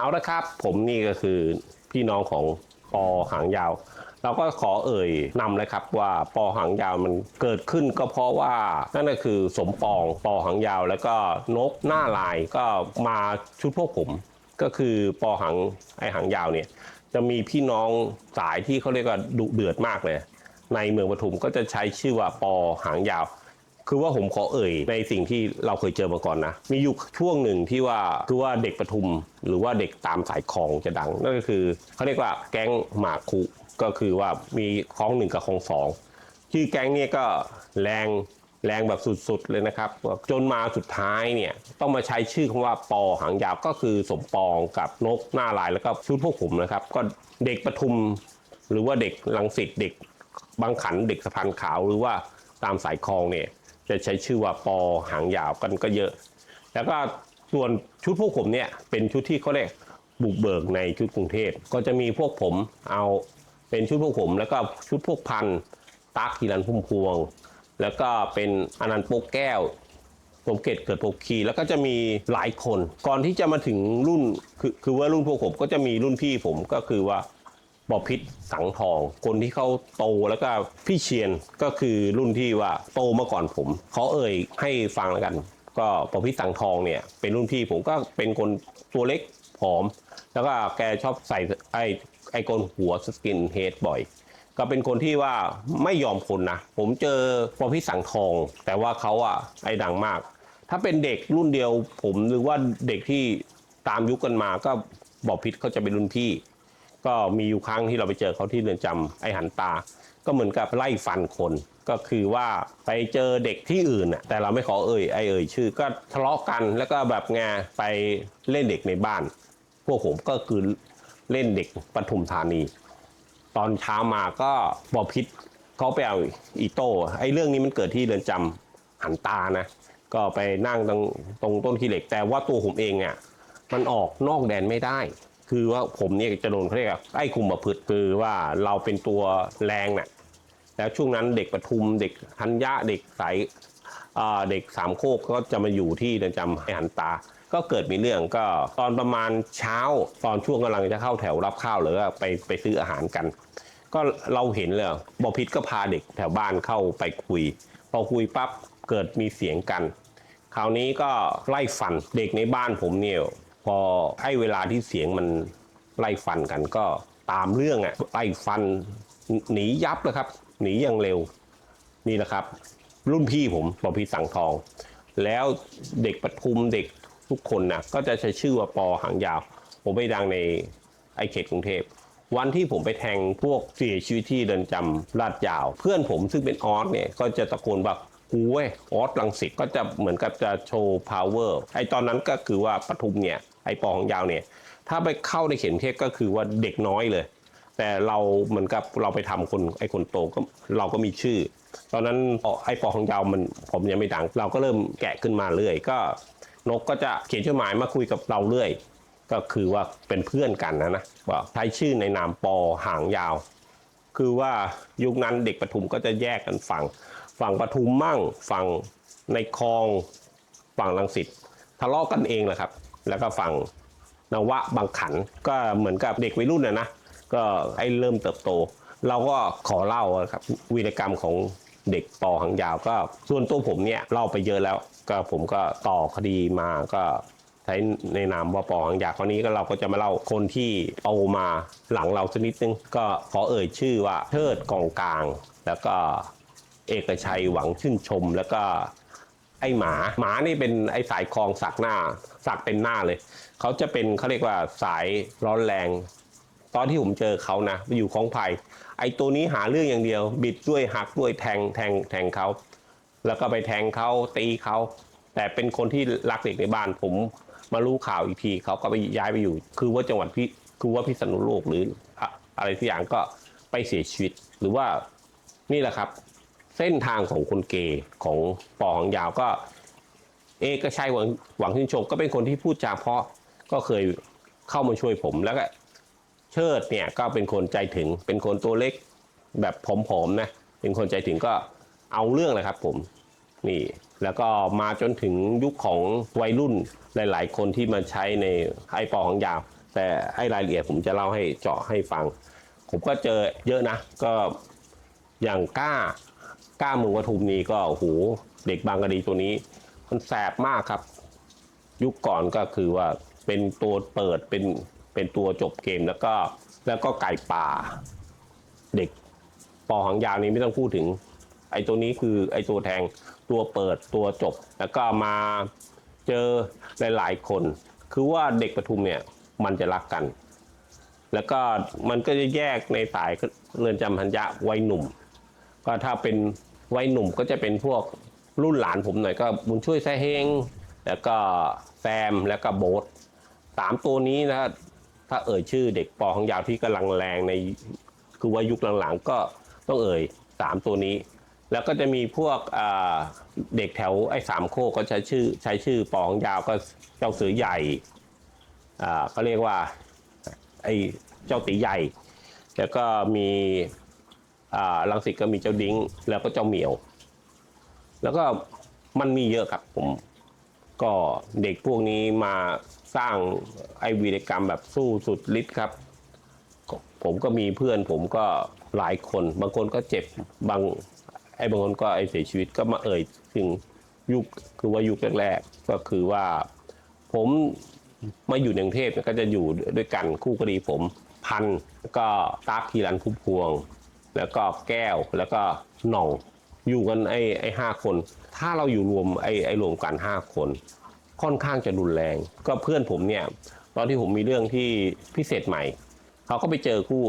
เอาละครับ ผมนี่ก็คือพี่น้องของปอหางยาว เราก็ขอเอ่ยนำเลยครับว่าปอหางยาวมันเกิดขึ้นก็เพราะว่านั่นก็คือสมปองปอหางยาวแล้วก็นกหน้าลายก็มาชุดพวกผม ก็คือปอหางไอหางยาวเนี่ยจะมีพี่น้องสายที่เขาเรียกว่าดุเดือดมากเลย ในเมืองปทุมก็จะใช้ชื่อว่าปอหางยาว คือว่าผมขอเอ่ยในสิ่งที่เราเคยเจอมาก่อนนะ มีอยู่ช่วงหนึ่งที่ว่าคือว่าเด็กปทุม หรือว่าเด็กตามสายคลองจะดัง นั่นก็คือเขาเรียกว่าแก๊งหมากคุก็คือว่ามีคลองหนึ่งกับคลองสองชื่อแก๊งเนี่ยก็แรงแรงแบบสุดๆเลยนะครับ จนมาสุดท้ายเนี่ยต้องมาใช้ชื่อคำว่าปอหางยาวก็คือสมปองกับนกหน้าลายแล้วก็ชุดพวกผมนะครับ ก็เด็กปทุม หรือว่าเด็กลังสิตเด็กบางขันเด็กสะพานขาวหรือว่าตามสายคลองเนี่ย จะใช้ชื่อว่าปอหางยาวกันก็เยอะ แล้วก็ส่วนชุดพวกผมเนี่ยเป็นชุดที่เขาเรียกบุกเบิกในชุดกรุงเทพก็จะมีพวกผมเอาเป็นชุดพวกผมแล้วก็ชุดพวกพันตักฮิรันพุ่มพวง แล้วก็เป็นอนันต์โปกแก้วสมเกตเกิดโพคีแล้วก็จะมีหลายคน ก่อนที่จะมาถึงรุ่นคือคือว่ารุ่นพวกผมก็จะมีรุ่นพี่ผมก็คือว่า บอพิษสังทอง คนที่เขาโตแล้วก็พี่เชียนก็คือรุ่นที่ว่าโตมาก่อนผมเขาเอ่ยให้ฟังแล้วกัน ก็บอพิษสังทองเนี่ยเป็นรุ่นพี่ผมก็เป็นคนตัวเล็กผอม แล้วก็แกชอบใส่ไอ้ไอ้กนหัวสกินเฮดบ่อยก็เป็นคนที่ว่าไม่ยอมคนนะ ผมเจอบอพิษสังทอง แต่ว่าเขาอะไอ้ดังมาก ถ้าเป็นเด็กรุ่นเดียวผมหรือว่าเด็กที่ตามยุคกันมาก็บอพิษเขาจะเป็นรุ่นพี่ ก็มีอยู่ครั้งที่เราไปเจอเขาที่เรือนจำไอหันตา ก็เหมือนกับไล่ฟันคน ก็คือว่าไปเจอเด็กที่อื่นน่ะแต่เราไม่ขอเอ่ยไอเอ่ยชื่อ ก็ทะเลาะกันแล้วก็แบบงาไปเล่นเด็กในบ้าน พวกผมก็คือเล่นเด็กปทุมธานี ตอนเช้ามาก็บอพิษเขาไปเอาอีโต้ไอเรื่องนี้มันเกิดที่เรือนจำหันตานะ ก็ไปนั่งตรงตรงต้นขี้เหล็ก แต่ว่าตัวผมเองอะมันออกนอกแดนไม่ได้ คือว่าผมเนี่ยจะโดนเขาเรียกไอ้คุมประพฤติคือว่าเราเป็นตัวแรงน่ะแล้วช่วงนั้นเด็กปทุมเด็กธัญญะเด็กสายเด็กสามโคกก็จะมาอยู่ที่เรือนจำไอหันตา ก็เกิดมีเรื่องก็ตอนประมาณเช้าตอนช่วงกำลังจะเข้าแถวรับข้าวหรือว่าไปไปซื้ออาหารกัน ก็เราเห็นเลยบอพิษก็พาเด็กแถวบ้านเข้าไปคุย พอคุยปั๊บเกิดมีเสียงกัน คราวนี้ก็ไล่ฟันเด็กในบ้านผมเนี่ย พอให้เวลาที่เสียงมันไล่ฟันกันก็ตามเรื่องอะไล่ฟันหนียับเลยครับ หนีอย่างเร็วนี่แหละครับ รุ่นพี่ผมบอพิษสังทอง แล้วเด็กปทุมเด็กทุกคนนะก็จะใช้ชื่อว่าปอหางยาว ผมไปดังในไอเขตกรุงเทพวันที่ผมไปแทงพวกเสียชีวิตที่เดินจำลาดยาว เพื่อนผมซึ่งเป็นออสเนี่ยก็จะตะโกนแบบกูเว้ยออสลังสิตก็จะเหมือนกับจะโชว์ power ไอตอนนั้นก็คือว่าปทุมเนี่ย ไอปอของยาวเนี่ย ถ้าไปเข้าในเข็มเทพก็คือว่าเด็กน้อยเลย แต่เราเหมือนกับเราไปทำคนไอคนโตก็เราก็มีชื่อ ตอนนั้นไอปอของยาวมันผมยังไม่ดัง เราก็เริ่มแกะขึ้นมาเรื่อยก็นกก็จะเขียนจดหมายมาคุยกับเราเรื่อย ก็คือว่าเป็นเพื่อนกันนะนะว่าใช้ชื่อในนามปอหางยาว คือว่ายุคนั้นเด็กปทุมก็จะแยกกันฝั่งฝั่งปทุมมั่งฝั่งในคลองฝั่งลังสิตทะเลาะกันเองแหละครับ แล้วก็ฝั่งนวะบางขันก็เหมือนกับเด็กวัยรุ่นนะนะก็ให้เริ่มเติบโต เราก็ขอเล่าครับวีรกรรมของเด็กปอหางยาวก็ส่วนตัวผมเนี่ยเล่าไปเยอะแล้ว ก็ผมก็ต่อคดีมาก็ใช้ในนามว่าปอหางยาวคราวนี้ก็เราก็จะมาเล่าคนที่โตมาหลังเราสักนิดนึงก็ขอเอ่ยชื่อว่าเทิดกองกลาง แล้วก็เอกชัยหวังชื่นชม แล้วก็ ไอหมาหมานี่เป็นไอสายคลองสักหน้าสักเป็นหน้าเลย เขาจะเป็นเขาเรียกว่าสายร้อนแรง ตอนที่ผมเจอเขานะไปอยู่คลองไผ่ไอตัวนี้หาเรื่องอย่างเดียว บิดด้วยหักด้วยแทงแทงแทงเขาแล้วก็ไปแทงเขาตีเขาแต่เป็นคนที่รักเด็กในบ้านผมมารู้ข่าวอีกทีเขาก็ไปย้ายไปอยู่ คือว่าจังหวัดพิคือว่าพิษณุโลกหรืออะอะไรสักอย่างก็ไปเสียชีวิต หรือว่านี่แหละครับ เส้นทางของคนเกย์ของปอของยาวก็ เอกชัยหวังหวังชื่นชมก็เป็นคนที่พูดจาเพราะก็เคยเข้ามาช่วยผมแล้วก็เชิดเนี่ยก็เป็นคนใจถึงเป็นคนตัวเล็กแบบผอมๆนะเป็นคนใจถึงก็เอาเรื่องเลยครับผมนี่แล้วก็มาจนถึงยุคของวัยรุ่นหลาย ๆ คนที่มาใช้ในไอปอของยาว แต่ไอ้รายละเอียดผมจะเล่าให้เจาะให้ฟัง ผมก็เจอเยอะนะ ก็อย่างกล้า กล้ามืองปทุมนี้ก็โอ้โหเด็กบางกะดีตัวนี้ มันแสบมากครับ ยุคก่อนก็คือว่าเป็นตัวเปิดเป็นเป็นตัวจบเกมแล้วก็แล้วก็ไก่ป่า เด็กปอหางยาวนี้ไม่ต้องพูดถึง ไอ้ตัวนี้คือไอ้ตัวแทงตัวเปิดตัวจบ แล้วก็มาเจอหลายๆคน คือว่าเด็กปทุมเนี่ยมันจะรักกัน แล้วก็มันก็จะแยกในสายเรือนจำพันยะวัยหนุ่ม ก็ถ้าเป็น วัยหนุ่มก็จะเป็นพวกรุ่นหลานผมหน่อยก็บุญช่วยแซ่เฮงแล้วก็แซมแล้วก็โบ๊ทสามตัวนี้นะถ้าเอ่ยชื่อเด็กปอของยาวที่กำลังแรงในคือว่ายุคหลังๆก็ต้องเอ่ยสามตัวนี้ แล้วก็จะมีพวกเด็กแถวไอ้สามโคก็ใช้ชื่อใช้ชื่อปอของยาวก็เจ้าเสือใหญ่อ่าเขาเรียกว่าไอ้เจ้าตีใหญ่ แล้วก็มี อ่าลังสิตก็มีเจ้าดิ้ง แล้วก็เจ้าเหมียว แล้วก็มันมีเยอะครับผม ก็เด็กพวกนี้มาสร้างไอวีรกรรมแบบสู้สุดฤทธิ์ครับ ผมก็มีเพื่อนผมก็หลายคน บางคนก็เจ็บบางไอ้บางคนก็ไอเสียชีวิตก็มาเอ่ยถึงยุคคือว่ายุคแรกๆก็คือว่า ผมมาอยู่ในกรุงเทพก็จะอยู่ด้วยกันคู่กรณีผมพันก็ตากฮีรันพุ่มพวง แล้วก็แก้วแล้วก็หน่องอยู่กันไอ้ไอ้ห้าคน ถ้าเราอยู่รวมไอ้ไอ้รวมกันห้าคน ค่อนข้างจะรุนแรง ก็เพื่อนผมเนี่ย ตอนที่ผมมีเรื่องที่พิเศษใหม่เขาก็ไปเจอคู่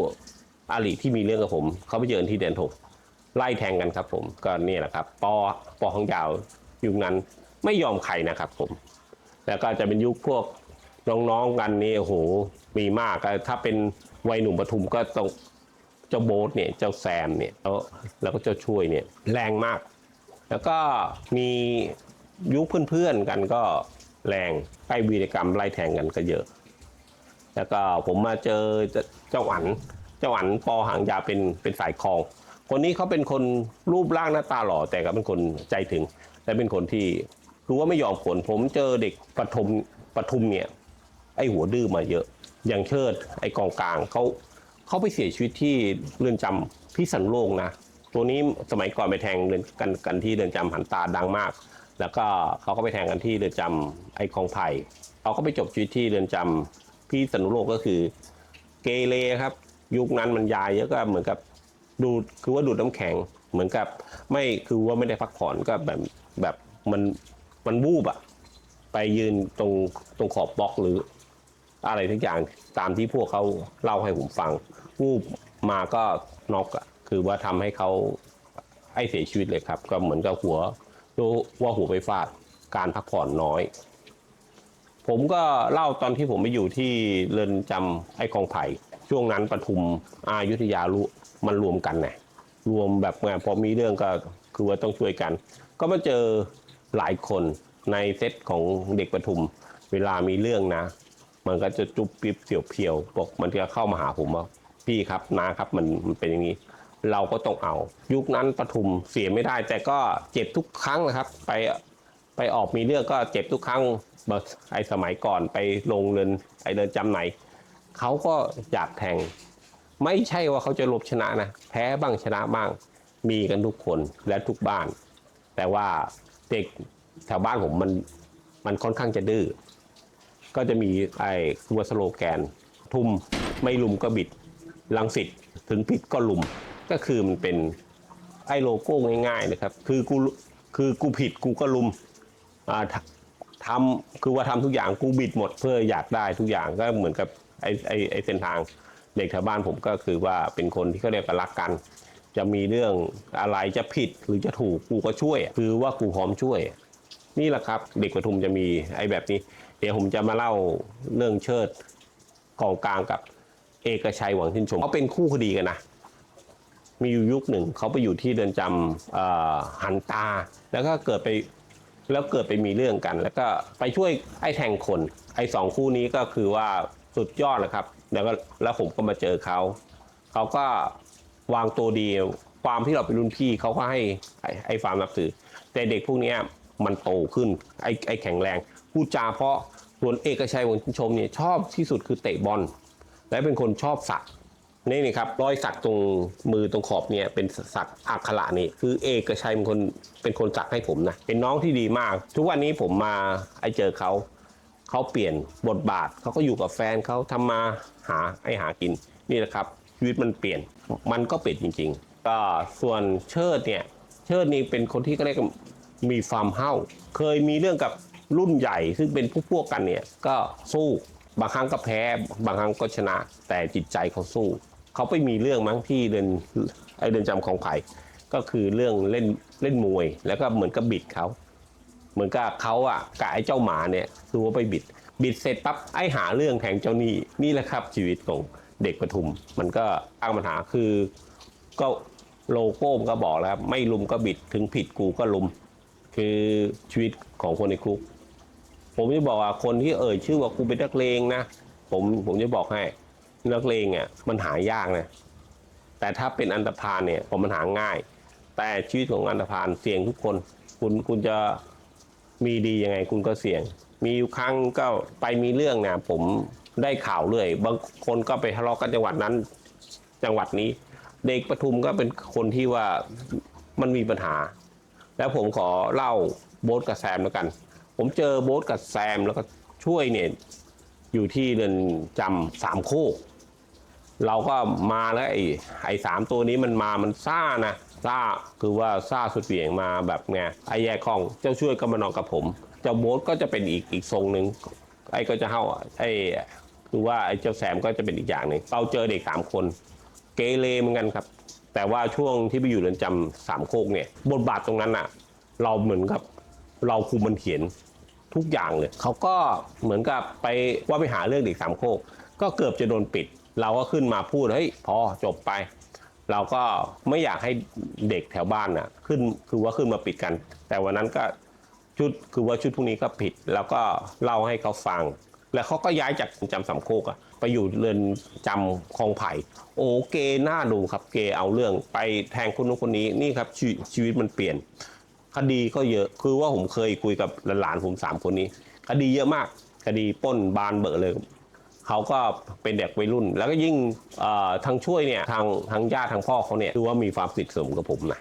อาลีที่มีเรื่องกับผมเขาไปเจอที่เดนทกไล่แทงกันครับผมก็เนี่ยแหละครับปอปอของยาวยุคนั้นไม่ยอมใครนะครับผม แล้วก็จะเป็นยุคพวกน้องๆกันนี่โอ้โหมีมากถ้าเป็นวัยหนุ่มปทุมก็ต้อง เจ้าโบ๊ทเนี่ยเจ้าแซมเนี่ยแล้วแล้วก็เจ้าช่วยเนี่ยแรงมาก แล้วก็มียุคเพื่อนๆกันก็แรงใกล้วีรกรรมไล่แทงกันก็เยอะ แล้วก็ผมมาเจอเจ้าอันเจ้าอันปอหางยาเป็นเป็นสายคลอง คนนี้เขาเป็นคนรูปร่างหน้าตาหล่อแต่ก็เป็นคนใจถึง และเป็นคนที่รู้ว่าไม่ยอมผล ผมเจอเด็กปฐมปทุมเนี่ยไอหัวดื้อมาเยอะ อย่างเชิดไอกองกลางเขา เขาไปเสียชีวิตที่เรือนจำพิษณุโลกนะ ตัวนี้สมัยก่อนไปแทงเรือนกันกันที่เรือนจำหันตาดังมาก แล้วก็เขาก็ไปแทงกันที่เรือนจำไอคลองไผ่เขาก็ไปจบชีวิตที่เรือนจำพิษณุโลกก็คือ เกเรครับ ยุคนั้นมันยายเยอะก็เหมือนกับดูดคือว่าดูดน้ำแข็งเหมือนกับ ไม่คือว่าไม่ได้พักผ่อนก็แบบแบบมันมันวูบอะไปยืนตรงตรงขอบบล็อกหรือ อะไรทุกอย่างตามที่พวกเขาเล่าให้ผมฟัง วูบมาก็น็อกคือว่าทำให้เขาไอ้เสียชีวิตเลยครับ ก็เหมือนกับหัวว่าหัวไปฟาดการพักผ่อนน้อย ผมก็เล่าตอนที่ผมไปอยู่ที่เรือนจำไอ้กองไผ่ช่วงนั้นปทุมอายุทยารุมันรวมกันไงรวมแบบไงพอมีเรื่องก็คือว่าต้องช่วยกัน ก็มาเจอหลายคนในเซตของเด็กปทุม เวลามีเรื่องนะ มันก็จะจุบปิ๊บเสียวเพียวบอกมันจะเข้ามาหาผมว่า พี่ครับนะครับมันมันเป็นอย่างนี้ เราก็ต้องเอา ยุคนั้นปทุมเสียไม่ได้ แต่ก็เจ็บทุกครั้งนะครับ ไปไปออกมีเรื่องก็เจ็บทุกครั้งแบบไอ้สมัยก่อนไปลงเรือนไอ้เดินจำไหนเขาก็อยากแทง ไม่ใช่ว่าเขาจะลบชนะนะแพ้บ้างชนะบ้างมีกันทุกคนและทุกบ้าน แต่ว่าเด็กแถวบ้านผมมันมันค่อนข้างจะดื้อก็จะมีไอ้ตัวสโลแกน ทุ่มไม่ลุมก็บิด ลังสิตถึงผิดก็ลุมก็คือมันเป็นไอ้โลโก้ง่ายๆนะครับ คือกูคือกูผิดกูก็ลุมอ่าทำคือว่าทำทุกอย่างกูบิดหมดเพื่ออยากได้ทุกอย่างก็เหมือนกับไอ้ไอ้ไอ้เส้นทางเด็กแถวบ้านผมก็คือว่าเป็นคนที่เขาเรียกกันรักกัน จะมีเรื่องอะไรจะผิดหรือจะถูกกูก็ช่วย คือว่ากูพร้อมช่วย นี่แหละครับ เด็กปทุมจะมีไอ้แบบนี้ เดี๋ยวผมจะมาเล่าเรื่องเชิดกองกลางกับ เอกชัยหวังชื่นชมเขาเป็นคู่คดีกันนะมีอยู่ยุคหนึ่งเขาไปอยู่ที่เรือนจำหันตา แล้วก็เกิดไปแล้วเกิดไปมีเรื่องกัน แล้วก็ไปช่วยไอ้แทงคน ไอ้สองคู่นี้ก็คือว่าสุดยอดเลยครับ แล้วก็แล้วผมก็มาเจอเขาเขาก็วางตัวดีความที่เราเป็นรุ่นพี่เขาก็ให้ไอ้ไอ้ความนับถือ แต่เด็กพวกนี้มันโตขึ้นไอ้ไอ้แข็งแรงพูดจาเพราะส่วนเอกชัยวงชมเนี่ยชอบที่สุดคือเตะบอล และเป็นคนชอบสักนี่นี่ครับรอยสักตรงมือตรงขอบเนี่ยเป็นสักอักขระนี่คือเอกชัยเป็นคนเป็นคนสักให้ผมนะเป็นน้องที่ดีมาก ทุกวันนี้ผมมาไอเจอเขาเขาเปลี่ยนบทบาทเขาก็อยู่กับแฟนเขาทำมาหาไอหากินนี่แหละครับชีวิตมันเปลี่ยนมันก็เปลี่ยนจริง ๆ ก็ส่วนเชิดเนี่ยเชิดนี่เป็นคนที่ก็เรียกมีฟามเฮ้าเคยมีเรื่องกับรุ่นใหญ่ซึ่งเป็นพวกพวกกันเนี่ยก็สู้ บางครั้งก็แพ้บางครั้งก็ชนะ แต่จิตใจเขาสู้ เขาไปมีเรื่องมั้งที่เดินไอเดินจำของไผ่ก็คือเรื่องเล่นเล่นมวย แล้วก็เหมือนกับบิดเขาเหมือนกับเขาอะกับไอ้เจ้าหมาเนี่ยคือว่าไปบิด บิดเสร็จปั๊บไอ้หาเรื่องแทงเจ้านี้นี่แหละครับชีวิตของเด็กปทุม มันก็อ้างปัญหาคือก็โลโก้มันก็บอกแล้วครับไม่ลุมก็บิดถึงผิดกูก็ลุม คือชีวิตของคนในคุก ผมจะบอกว่าคนที่เอ่ยชื่อว่ากูเป็นนักเลงนะผมผมจะบอกให้นักเลงอะมันหายากนะแต่ถ้าเป็นอันตรพาลเนี่ยผมมันหาง่าย แต่ชีวิตของอันตรพาลเสี่ยงทุกคน คุณคุณจะมีดียังไงคุณก็เสี่ยง มีอยู่ครั้งก็ไปมีเรื่องเนี่ยผมได้ข่าวเรื่อย บางคนก็ไปทะเลาะกันจังหวัดนั้น จังหวัดนี้ เด็กปทุมก็เป็นคนที่ว่ามันมีปัญหา แล้วผมขอเล่าโบ๊ทกับแซมแล้วกัน ผมเจอโบ๊ทกับแซมแล้วก็ช่วยเนี่ยอยู่ที่เรือนจำสามโคกเราก็มาแล้วไอ้ไอ้สามตัวนี้มันมามันซ่านะซ่าคือว่าซ่าสุดเหวี่ยงมาแบบไงไอ้แย่คลองเจ้าช่วยก็มานอนกับผม เจ้าโบ๊ทก็จะเป็นอีกอีกทรงหนึ่งไอ้ก็จะเข้าไอ้คือว่าไอ้เจ้าแซมก็จะเป็นอีกอย่างหนึ่งเราเจอเด็กสามคน เกเรเหมือนกันครับ แต่ว่าช่วงที่ไปอยู่เรือนจำสามโคกเนี่ย บทบาทตรงนั้นอะเราเหมือนกับเราคุมมันเขียน ทุกอย่างเลยเขาก็เหมือนกับไปว่าไปหาเรื่องเด็กสามโคกก็เกือบจะโดนปิด เราก็ขึ้นมาพูดเฮ้ยพอจบไป เราก็ไม่อยากให้เด็กแถวบ้านน่ะขึ้นคือว่าขึ้นมาปิดกัน แต่วันนั้นก็ชุดคือว่าชุดพวกนี้ก็ผิด แล้วก็เล่าให้เขาฟัง แล้วเขาก็ย้ายจากจำสามโคกอะไปอยู่เรือนจำคลองไผ่ โอ้เกน่าดูครับเกเอาเรื่องไปแทงคนนู้นคนนี้นี่ครับชชีวิตมันเปลี่ยน คดีก็เยอะคือว่าผมเคยคุยกับหลานๆผมสามคนนี้ คดีเยอะมาก คดีป้นบานเบอะเลยเขาก็เป็นเด็กวัยรุ่น แล้วก็ยิ่งทางช่วยเนี่ยทางทางญาติทางพ่อเขาเนี่ยดูว่ามีความสนิทสนมกับผมนะ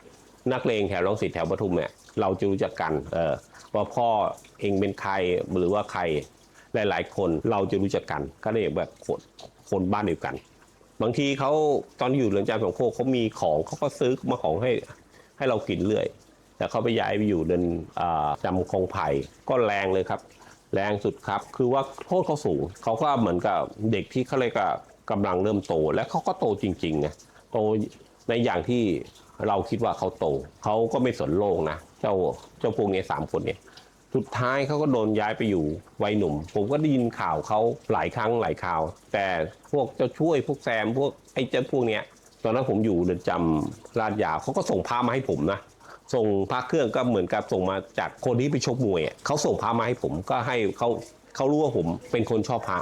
นักเลงแถวรังสิตแถวปทุมเนี่ยเราจะรู้จักกันเออว่าพ่อเองเป็นใครหรือว่าใครหลาย ๆ คนเราจะรู้จักกันก็เรียกแบบคนคนบ้านเดียวกัน บางทีเขาตอนอยู่เรือนจำสองโคกเขามีของเขาก็ซื้อมาของให้ให้เรากินเรื่อย แต่เขาไปย้ายไปอยู่เรือนจำคงไผ่ก็แรงเลยครับ แรงสุดครับ คือว่าโทษเขาสูงเขาก็เหมือนกับเด็กที่เขาเลยกกำลังเริ่มโต และเขาก็โตจริงๆนะโตในอย่างที่เราคิดว่าเขาโตเขาก็ไม่สนโลกนะเจ้าเจ้าพวกเนี้ยสามคนเนี่ยสุดท้ายเขาก็โดนย้ายไปอยู่วัยหนุ่ม ผมก็ได้ยินข่าวเขาหลายครั้งหลายข่าว แต่พวกเจ้าช่วยพวกแซมพวกไอ้เจ้าพวกเนี้ยตอนนั้นผมอยู่เรือนจำลาดยาวเขาก็ส่งพามาให้ผมนะ ส่งพระเครื่องก็เหมือนกับส่งมาจากคนที่ไปชกมวยเขาส่งพระมาให้ผมก็ให้เขาเขารู้ว่าผมเป็นคนชอบพระ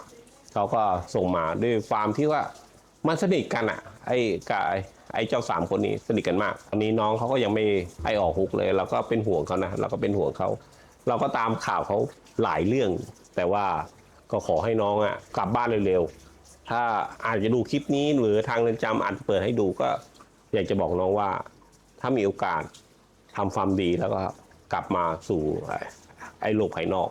เขาก็ส่งมาด้วยความที่ว่ามันสนิทกันอะ ไอ้กับไอ้เจ้าสามคนนี้สนิทกันมากตอนนี้น้องเขาก็ยังไม่ไอออกฮุกเลยเราก็เป็นห่วงเขานะเราก็เป็นห่วงเขาเราก็ตามข่าวเขาหลายเรื่อง แต่ว่าก็ขอให้น้องอะกลับบ้านเร็วๆถ้าอาจจะดูคลิปนี้หรือทางเรือนจำอาจเปิดให้ดูก็ อยากจะบอกน้องว่า ถ้ามีโอกาส ทำความดีแล้วก็กลับมาสู่ไอ้โลกภายนอก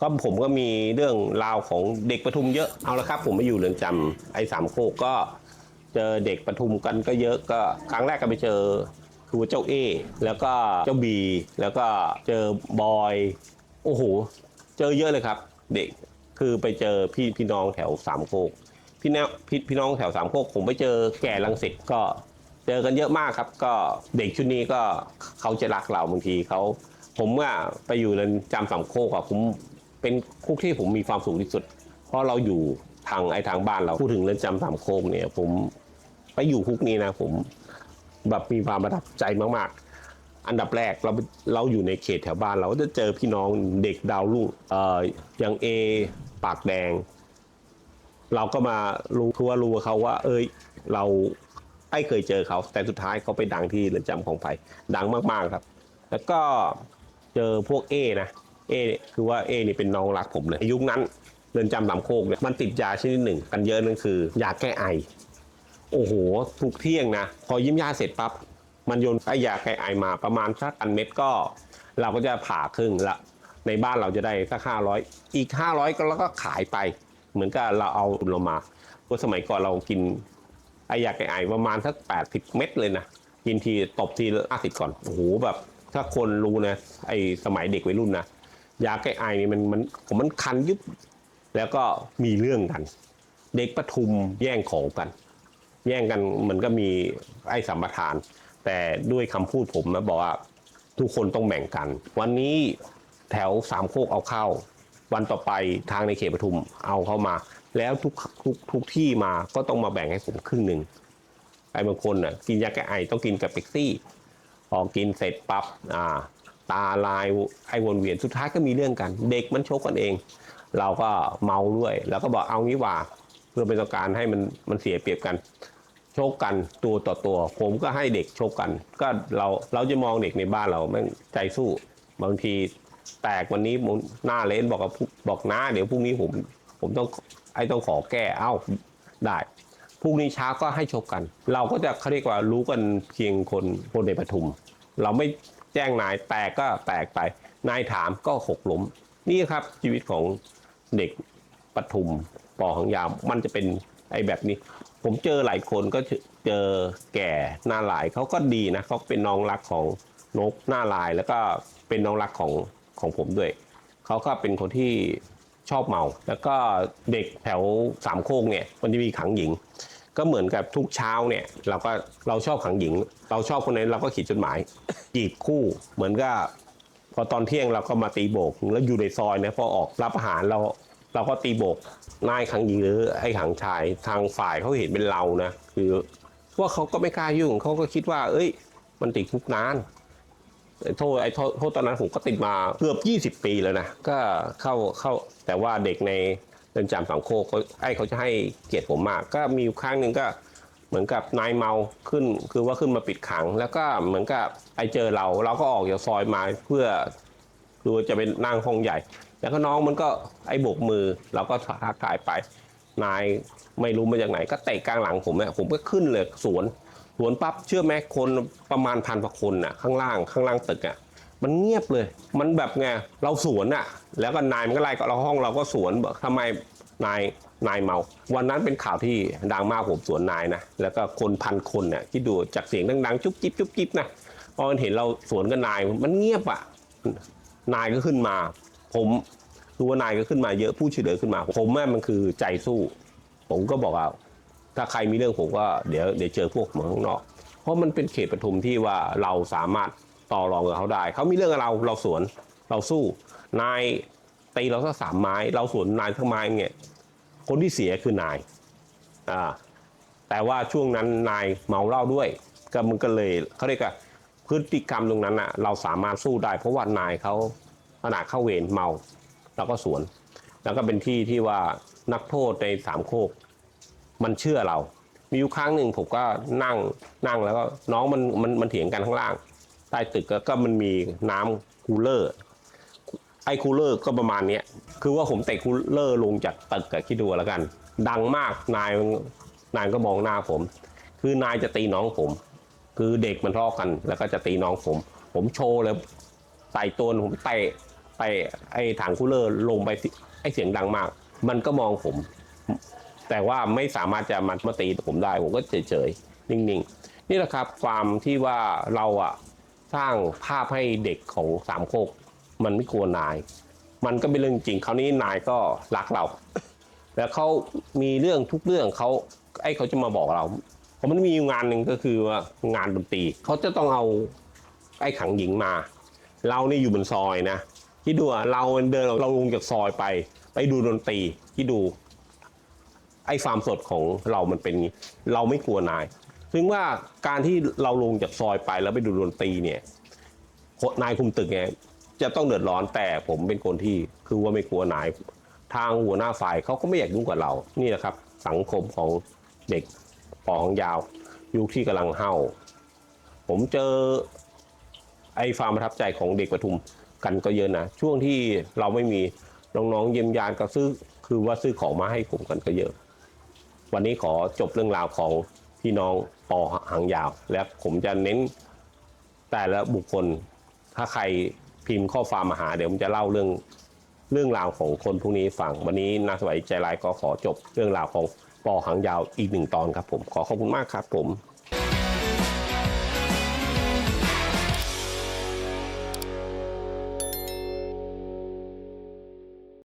ก็ผมก็มีเรื่องราวของเด็กปทุมเยอะเอาละครับ ผมมาอยู่เรือนจำไอ้สามโคกก็ เจอเด็กปทุมกันก็เยอะก็ครั้งแรกก็ไปเจอคือว่าเจ้าเอแล้วก็เจ้าบีแล้วก็เจอบอยโอ้โหเจอเยอะเลยครับ เด็กคือไปเจอพี่พี่น้องแถวสามโคกพี่แนวพี่พี่น้องแถวสามโคกผมไปเจอแก่ลังสิตก็ เจอกันเยอะมากครับ ก็เด็กชุดนี้ก็เขาจะรักเราบางทีเขาผมว่าไปอยู่เรือนจำสามโคกอะผมเป็นคุกที่ผมมีความสุขที่สุด เพราะเราอยู่ทางไอ้ทางบ้านเราพูดถึงเรือนจำสามโคกเนี่ย ผมไปอยู่คุกนี้นะผมแบบมีความประทับใจมาก ๆ อันดับแรกเราเราอยู่ในเขตแถวบ้านเราก็จะเจอพี่น้องเด็กดาวรุ่งเอ่ออย่างเอปากแดง เราก็มารู้ทัวรู้กับเขาว่า เอ้ยเรา ไอ้เคยเจอเขา แต่สุดท้ายเขาไปดังที่เรือนจำของไผ่ดังมากๆครับ แล้วก็เจอพวกเอนะเอคือว่าเอนี่เป็นน้องรักผมเลยยุคนั้นเรือนจำสามโคกเนี่ยมันติดยาชนิดหนึ่ง กันเยอะนั่นคือยาแก้ไอ โอ้โหทุกเที่ยงนะพอยิ้มยาเสร็จปั๊บมันโยนไอยาแก้ไอมาประมาณสักอันเม็ดก็ เราก็จะผ่าครึ่งละในบ้านเราจะได้สักห้าร้อยอีกห้าร้อยก็แล้วก็ขายไป เหมือนกับเราเอาเรามาเพราะสมัยก่อนเรากิน ไอยาแก้ไอประมาณสักแปดสิบเม็ดเลยนะ กินทีตบทีละห้าสิบก่อน โอ้โหแบบ ถ้าคนรู้นะ ไอสมัยเด็กวัยรุ่นนะ ยาแก้ไอนี่มันมันผมมันคันยุบ แล้วก็มีเรื่องกัน เด็กปทุมแย่งของกัน แย่งกันมันก็มีไอ้สัมปทาน แต่ด้วยคำพูดผมนะบอกว่าทุกคนต้องแบ่งกัน วันนี้แถวสามโคกเอาเข้า วันต่อไปทางในเขตปทุมเอาเข้ามา แล้วทุก ทุกทุกที่มาก็ต้องมาแบ่งให้ผมครึ่งหนึ่งไอ้บางคนน่ะกินยาแก้ไอต้องกินกับเป๊กซี่พอกินเสร็จปั๊บอ่า ตาลายไอ้วนเวียนสุดท้ายก็มีเรื่องกัน เด็กมันชกกันเอง เราก็เมาด้วย แล้วก็บอกเอางี้ว่า เพื่อเป็นต้องการให้มันมันเสียเปรียบกันโชกกันตัวต่อตัว ผมก็ให้เด็กโชกกัน ก็เราเราจะมองเด็กในบ้านเราแม่งใจสู้บางทีแตกวันนี้หน้าเลนบอกกับบอกน้าเดี๋ยวพรุ่งนี้ผมผมต้อง อ้ต้องขอแก้เอ้าได้พรุ่งนี้เช้าก็ให้ชกกัน เราก็จะเขาเรียกว่ารู้กันเพียงคนคนในปทุม เราไม่แจ้งนายแตกก็แตกไป นายถามก็หกล้ม นี่ครับชีวิตของเด็กปทุมปอของยาวมันจะเป็นไอ้แบบนี้ ผมเจอหลายคนก็เจอแก่หน้าหลายเขาก็ดีนะเขาเป็นน้องรักของนกหน้าลายแล้วก็เป็นน้องรักของของผมด้วยเขาก็เป็นคนที่ ชอบเมา แล้วก็เด็กแถวสามโคกเนี่ยมันจะมีขังหญิง ก็เหมือนกับทุกเช้าเนี่ยเราก็เราชอบขังหญิง เราชอบคนนั้นเราก็เขียนจดหมายจีบคู่เหมือนกับพอตอนเที่ยงเราก็มาตีโบก แล้วอยู่ในซอยเนี่ยพอออกรับอาหารเราเราก็ตีโบกนายขังหญิงหรือไอ้ขังชายทางฝ่ายเขาเห็นเป็นเรานะ คือว่าเขาก็ไม่กล้ายุ่งเขาก็คิดว่า เอ้ย มันติดคุกนาน ไอ้โทษไอ้โทษโทษตอนนั้นผมก็ติดมาเกือบ 20 ปีแล้วนะ ก็เข้าเข้าแต่ว่าเด็กในเรือนจำสังโคกเขาไอ้เขาจะให้เกียรติผมมาก ก็มีครั้งหนึ่งก็เหมือนกับนายเมาขึ้น คือว่าขึ้นมาปิดขัง แล้วก็เหมือนกับไอ้เจอเรา เราก็ออกจากซอยมาเพื่อดูจะเป็นนั่งห้องใหญ่ แล้วก็น้องมันก็ไอ้โบกมือ เราก็ทักทายไป นายไม่รู้มาจากไหน ก็เตะกลางหลังผมเนี่ยผมก็ขึ้นเลยสวน สวนปั๊บเชื่อไหมคนประมาณพันกว่าคนน่ะข้างล่างข้างล่างตึกอะมันเงียบเลย มันแบบไงเราสวนอะ แล้วก็นายมันก็ไล่ก็เราห้องเราก็สวนบอกทำไมนายนายเมา วันนั้นเป็นข่าวที่ดังมากผมสวนนายนะแล้วก็คนพันคนเนี่ยที่ดูจากเสียงดังๆจุ๊บจิ๊บจุ๊บจิ๊บนะพอมันเห็นเราสวนกับนายมันเงียบอะนายก็ขึ้นมา ผมรู้ว่านายก็ขึ้นมาเยอะผู้ช่วยเหลือขึ้นมา ผมแม่มันคือใจสู้ ผมก็บอกว่า ถ้าใครมีเรื่องผมก็เดี๋ยวเดี๋ยวเจอพวกมาข้างนอก เพราะมันเป็นเขตปทุมที่ว่าเราสามารถต่อรองกับเขาได้ เขามีเรื่องกับเราเราสวนเราสู้นายตีเราสักสามไม้ เราสวนนายทั้งไม้เนี่ยคนที่เสียคือนายอ่าแต่ว่าช่วงนั้นนายเมาเหล้าด้วย ก็มันก็เลยเขาเรียกว่าพฤติกรรมตรงนั้นอะเราสามารถสู้ได้ เพราะว่านายเขาขณะเข้าเวรเมาเราก็สวน แล้วก็เป็นที่ที่ว่านักโทษในสามโคก มันเชื่อเรา มีอยู่ครั้งหนึ่งผมก็นั่งนั่งแล้วก็น้องมันมันมันเถียงกันข้างล่าง ใต้ตึกก็ก็มันมีน้ำคูลเลอร์ ไอ้คูลเลอร์ก็ประมาณเนี้ยคือว่าผมเตะคูลเลอร์ลงจากตึกอะคิดดูแล้วกัน ดังมากนายนายก็มองหน้าผม คือนายจะตีน้องผม คือเด็กมันทะเลาะกัน แล้วก็จะตีน้องผม ผมโชว์เลยใส่ตัวผมเตะเตะไอ้ถังคูลเลอร์ลงไปไอ้เสียงดังมาก มันก็มองผม แต่ว่าไม่สามารถจะมามาตีผมได้ผมก็เฉยๆ นิ่งๆ นี่แหละครับความที่ว่าเราอะสร้างภาพให้เด็กของสามโคก มันไม่กลัวนาย มันก็เป็นเรื่องจริงคราวนี้นายก็รักเรา แล้วเขามีเรื่องทุกเรื่องเขาไอ้เขาจะมาบอกเราเพราะมันมีงานหนึ่งก็คือว่างานดนตรีเขาจะต้องเอาไอ้ขังหญิงมา เรานี่อยู่บนซอยนะที่ดูเราเดินเราลงจากซอยไป ไปดูดนตรีที่ดู ไอ้ความสดของเรามันเป็นอย่างนี้เราไม่กลัวนาย ซึ่งว่าการที่เราลงจากซอยไปแล้วไปดูดนตรีเนี่ยนายคุมตึกไงจะต้องเดือดร้อนแต่ผมเป็นคนที่คือว่าไม่กลัวนาย ทางหัวหน้าฝ่ายเขาก็ไม่อยากยุ่งกับเรา นี่แหละครับ สังคมของเด็กปอของยาว ยุคที่กำลังเห่า ผมเจอไอ้ความประทับใจของเด็กปทุมกันก็เยอะนะช่วงที่เราไม่มีน้องๆเยี่ยมยานก็ซื้อคือว่าซื้อของมาให้ผมกันก็เยอะ วันนี้ขอจบเรื่องราวของพี่น้องปอหางยาว และผมจะเน้นแต่ละบุคคล ถ้าใครพิมพ์ข้อความมาหา เดี๋ยวผมจะเล่าเรื่องเรื่องราวของคนพวกนี้ฟังวันนี้นาสวัยใจร้ายก็ขอจบเรื่องราวของปอหางยาวอีกหนึ่งตอนครับผมขอขอบคุณมากครับผม